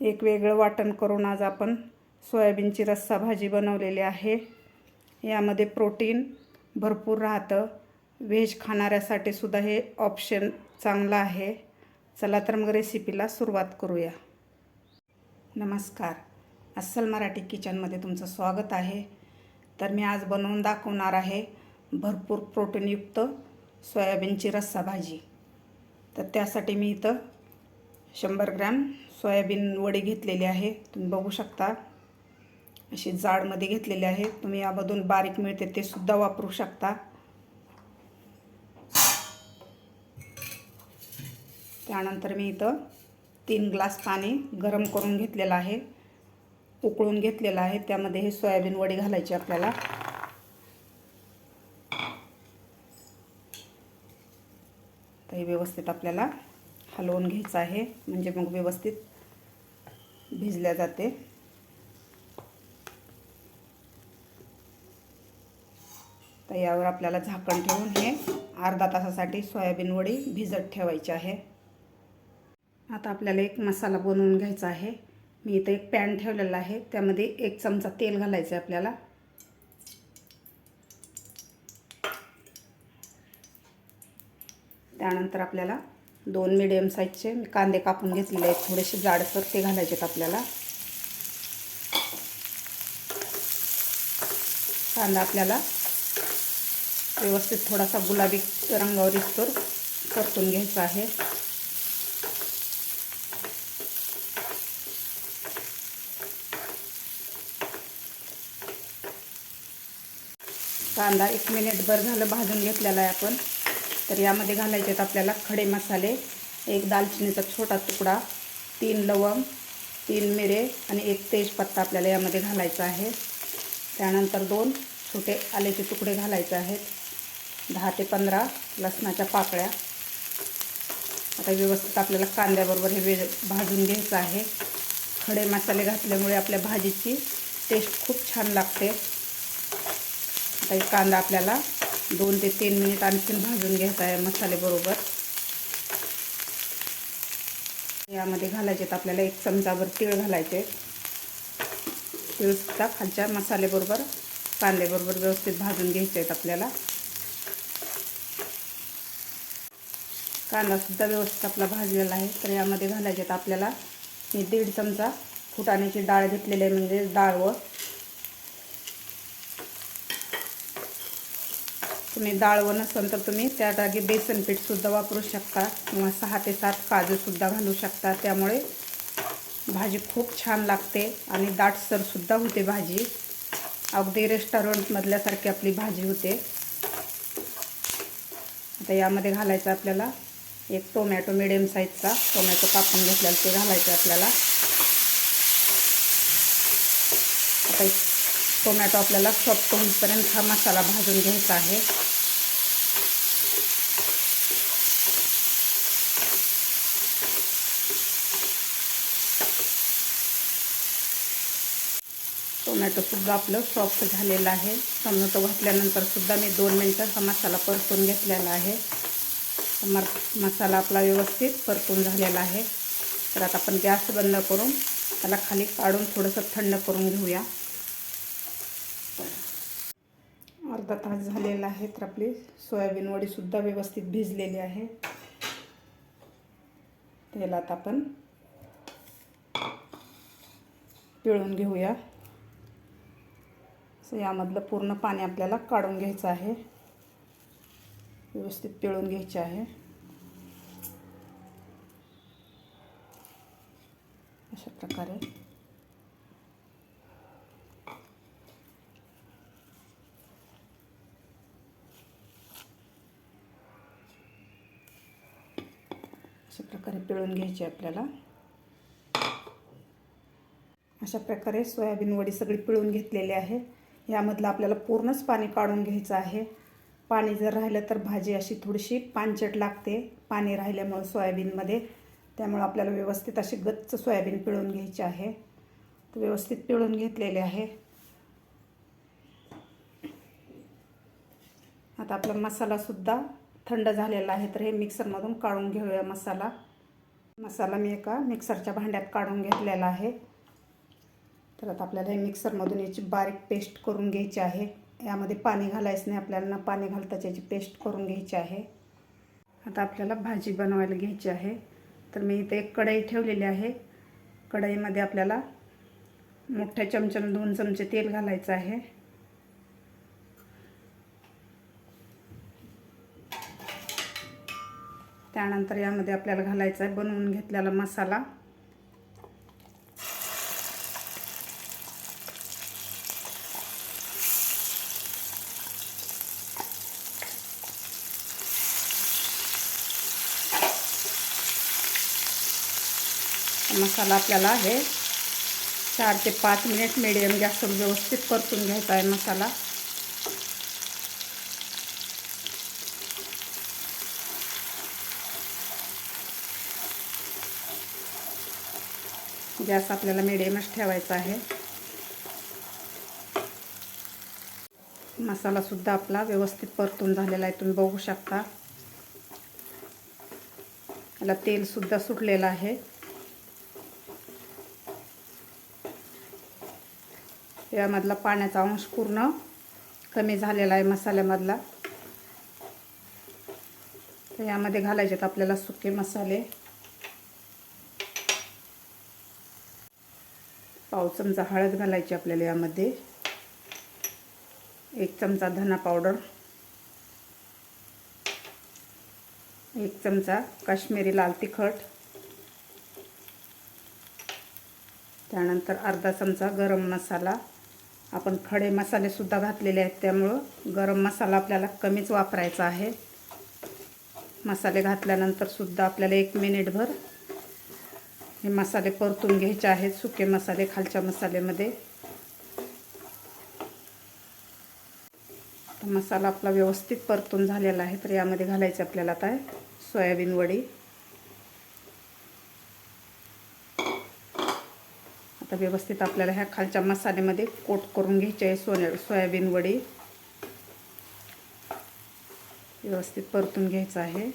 एक वेगळं वाटण करून आज आपण सोयाबीनची रस्सा भाजी बनवलेली आहे. यामध्ये प्रोटीन भरपूर राहतं. व्हेज खाणाऱ्यासाठी सुद्धा हे ऑप्शन चांगलं आहे. चला तर मग रेसिपीला सुरुवात करूया. नमस्कार. अस्सल मराठी किचनमध्ये तुमचं स्वागत आहे. तर मी आज बनवून दाखवणार आहे भरपूर प्रोटीनयुक्त सोयाबीनची रस्सा भाजी. तर त्यासाठी मी इथं शंभर ग्रॅम सोयाबीन वडे घेतलेले आहे. तुम्ही बघू शकता. अशी जाडमध्ये घेतलेले आहे. तुम्ही यामधून बारीक मिळते ते सुद्धा वापरू शकता. त्यानंतर मी इथं तीन ग्लास पाणी गरम करून घेतलेलं आहे. उकळून घेतलेलं आहे. त्यामध्ये हे सोयाबीन वडे घालायचे आपल्याला. तर हे व्यवस्थित आपल्याला हलवून घ्यायचं आहे. म्हणजे मग व्यवस्थित भिजल्या जाते. तर यावर आपल्याला झाकण ठेवून हे अर्धा तासासाठी सोयाबीन वडी भिजत ठेवायची आहे. आता आपल्याला एक मसाला बनवून घ्यायचा आहे. मी इथं एक पॅन ठेवलेला आहे. त्यामध्ये एक चमचा तेल घालायचं आहे आपल्याला. त्यानंतर आपल्याला दोन मिडियम साईजचे मी कांदे कापून घेतलेले आहेत. थोडेसे जाडसर ते घालायचे आहेत आपल्याला. कांदा आपल्याला व्यवस्थित थोडासा गुलाबी रंगावर इस्तर परतून घ्यायचा आहे. कांदा एक मिनिटभर झालं भाजून घेतलेला आहे आपण. तर यामध्ये घालायचे आहेत आपल्याला खडे मसाले एक दालचिनीचा छोटा तुकडा तीन लवंग तीन मिरे आणि एक तेजपत्ता आपल्याला यामध्ये घालायचा आहे. त्यानंतर दोन छोटे आल्याचे तुकडे घालायचे आहेत. दहा ते पंधरा लसणाच्या पाकळ्या. आता व्यवस्थित आपल्याला कांद्याबरोबर हे वे भाजून घ्यायचं आहे. खडे मसाले घातल्यामुळे आपल्या भाजीची टेस्ट खूप छान लागते. आता कांदा आपल्याला दोन ते तीन मिनिट आणखीन भाजून घ्यायचा आहे मसालेबरोबर यामध्ये घालायचे आहेत आपल्याला एक चमचाभर तीळ घालायचे. तीळसुद्धा खालच्या मसालेबरोबर कांद्याबरोबर व्यवस्थित भाजून घ्यायचे आहेत आपल्याला. कांदासुद्धा व्यवस्थित आपला भाजलेला आहे. तर यामध्ये घालायचे आहेत आपल्याला मी दीड चमचा फुटाण्याची डाळ घेतलेली आहे म्हणजे डाळ व तुम्ही डाळ व नसेल तर तुम्ही त्या जागी बेसन पीठसुद्धा वापरू शकता किंवा सहा ते सात काजूसुद्धा घालू शकता. त्यामुळे भाजी खूप छान लागते आणि दाटसरसुद्धा होते भाजी. अगदी रेस्टॉरंटमधल्यासारखी आपली भाजी होते. आता यामध्ये घालायचं आपल्याला एक टोमॅटो मिडियम साईजचा टोमॅटो कापून घेतलेला ते घालायचं आपल्याला. आता टोमॅटो आपल्याला सॉफ्ट होईपर्यंत हा मसाला भाजून घ्यायचा आहे. टोमॅटोसुद्धा आपलं सॉफ्ट झालेलं आहे. टोमॅटो घातल्यानंतरसुद्धा मी दोन मिनटं हा मसाला परतून घेतलेला आहे. मसाला आपला व्यवस्थित परतून झालेला आहे. तर आता आपण गॅस बंद करून त्याला खाली काढून थोडंसं थंड करून घेऊया. अर्धा तास झालेला आहे तर आपली सोयाबीन वडीसुद्धा व्यवस्थित भिजलेली आहे. तेलात आपण पिळून घेऊया. असं यामधलं पूर्ण पाणी आपल्याला काढून घ्यायचं आहे. व्यवस्थित पिळून घ्यायचे आहे. अशा प्रकारे. अशा प्रकारे पिळून घ्यायची आपल्याला. अशा प्रकारे सोयाबीन वडी सगळी पिळून घेतलेली आहे. यामधलं आपल्याला पूर्णच पाणी काढून घ्यायचं आहे. पाणी जर राहिलं तर भाजी अशी थोडीशी पानचट लागते. पाणी राहिल्यामुळं सोयाबीनमध्ये. त्यामुळं आपल्याला व्यवस्थित अशी गच्च सोयाबीन पिळून घ्यायची आहे. तर व्यवस्थित पिळून घेतलेले आहे. आता आपला मसालासुद्धा थंड झालेला आहे. तर हे मिक्सरमधून काढून घेऊया मसाला. मसाला मी एका मिक्सरच्या भांड्यात काढून घेतलेला आहे. तर आता आपल्याला हे मिक्सरमधून याची बारीक पेस्ट करून घ्यायची आहे. यामध्ये पाणी घालायचं नाही आपल्याला पाणी घालताच याची पेस्ट करून घ्यायची आहे. आता आपल्याला भाजी बनवायला घ्यायची आहे. तर मी इथे एक कढई ठेवलेली आहे. कढईमध्ये आपल्याला मोठ्या चमच्यानं दोन चमचे तेल घालायचं आहे. त्यानंतर यामध्ये आपल्याला घालायचा आहे बनवून घेतलेला मसाला. मसाला आपल्याला आहे चार ते पाच मिनिट मिडियम गॅसवर व्यवस्थित परतून घ्यायचा आहे मसाला. गॅस आपल्याला मिडियमच ठेवायचा आहे. मसालासुद्धा आपला व्यवस्थित परतून झालेला आहे तुम्ही बघू शकता. याला तेलसुद्धा सुटलेलं आहे. यामधला पाण्याचा अंश पूर्ण कमी झालेला आहे मसाल्यामधला. तर यामध्ये घालायचे आपल्याला सुके मसाले. पाव चमचा हळद घालायची आपल्याला यामध्ये. एक चमचा धना पावडर. एक चमचा काश्मीरी लाल तिखट. त्यानंतर अर्धा चमचा गरम मसाला. आपण खडे मसालेसुद्धा घातलेले आहेत त्यामुळं गरम मसाला आपल्याला कमीच वापरायचा आहे. मसाले घातल्यानंतर सुद्धा आपल्याला एक मिनिटभर हे मसाले परतून घ्यायचे आहेत सुके मसाले खालच्या मसाल्यामध्ये. मसाला आपला व्यवस्थित परतून झालेला आहे तर यामध्ये घालायचं आपल्याला आता सोयाबीन वडी. आता व्यवस्थित आपल्याला ह्या खालच्या मसाल्यामध्ये कोट करून घ्यायचे आहे. सोने सोयाबीन वडी. व्यवस्थित परतून घ्यायचं आहे.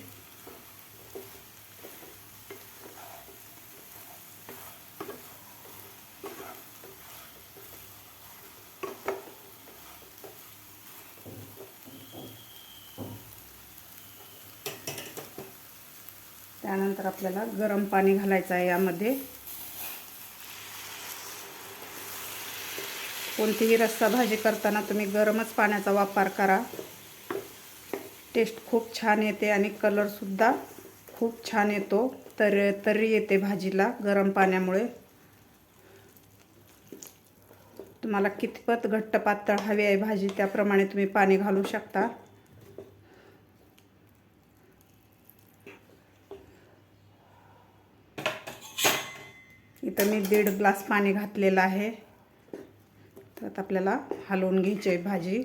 त्यानंतर आपल्याला गरम पाणी घालायचं आहे यामध्ये. कोणतीही रस्सा भाजी करताना तुम्ही गरमच पाण्याचा वापर करा. टेस्ट खूप छान येते आणि कलरसुद्धा खूप छान येतो. तर तरी येते भाजीला गरम पाण्यामुळे. तुम्हाला कितपत घट्ट पातळ हवी आहे भाजी त्याप्रमाणे तुम्ही पाणी घालू शकता. इथं मी दीड ग्लास पाणी घातलेलं आहे. आपल्याला हलवून घ्यायची आहे भाजी.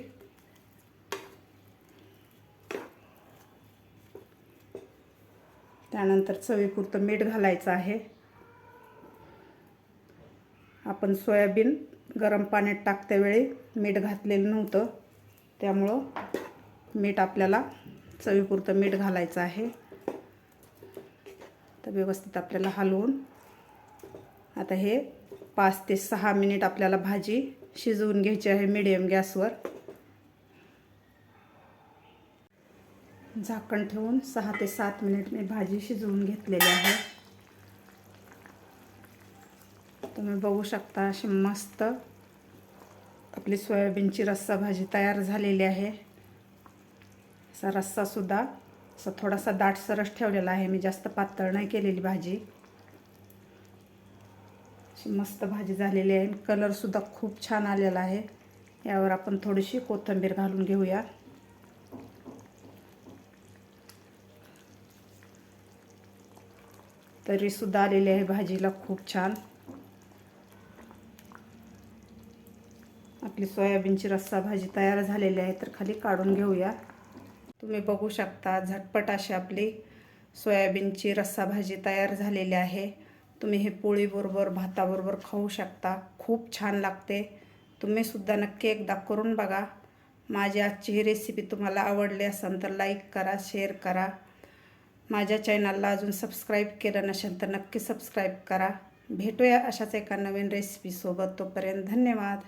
त्यानंतर चवीपुरतं मीठ घालायचं आहे. आपण सोयाबीन गरम पाण्यात टाकत्यावेळी मीठ घातलेलं नव्हतं. त्यामुळं मीठ आपल्याला चवीपुरतं मीठ घालायचं आहे. तर व्यवस्थित आपल्याला हलवून आता हे पाच ते सहा मिनिट आपल्याला भाजी शिजवून घ्यायची आहे मिडियम गॅसवर. झाकण ठेवून सहा ते सात मिनिट मी भाजी शिजवून घेतलेली आहे. तुम्ही बघू शकता अशी मस्त आपली सोयाबीनची रस्सा भाजी तयार झालेली आहे. असा रस्सासुद्धा असा थोडासा दाटसरस ठेवलेला आहे. मी जास्त पातळ नाही केलेली भाजी. अशी मस्त भाजी झालेली आहे. कलरसुद्धा खूप छान आलेला आहे. यावर आपण थोडीशी कोथिंबीर घालून घेऊया. तरीसुद्धा आलेली आहे भाजीला खूप छान. आपली सोयाबीनची रस्सा भाजी तयार झालेली आहे तर खाली काढून घेऊया. तुम्ही बघू शकता झटपट अशी आपली सोयाबीनची रस्सा भाजी तयार झालेली आहे. तुम्ही हे पोळीबरोबर भाताबरोबर खाऊ शकता. खूप छान लागते. तुम्हीसुद्धा नक्की एकदा करून बघा. माझी आजची ही रेसिपी तुम्हाला आवडली असेल तर लाईक करा शेअर करा. माझ्या चॅनलला अजून सबस्क्राईब केलं नसेल तर नक्की सबस्क्राईब करा. भेटूया अशाच एका नवीन रेसिपीसोबत तोपर्यंत धन्यवाद.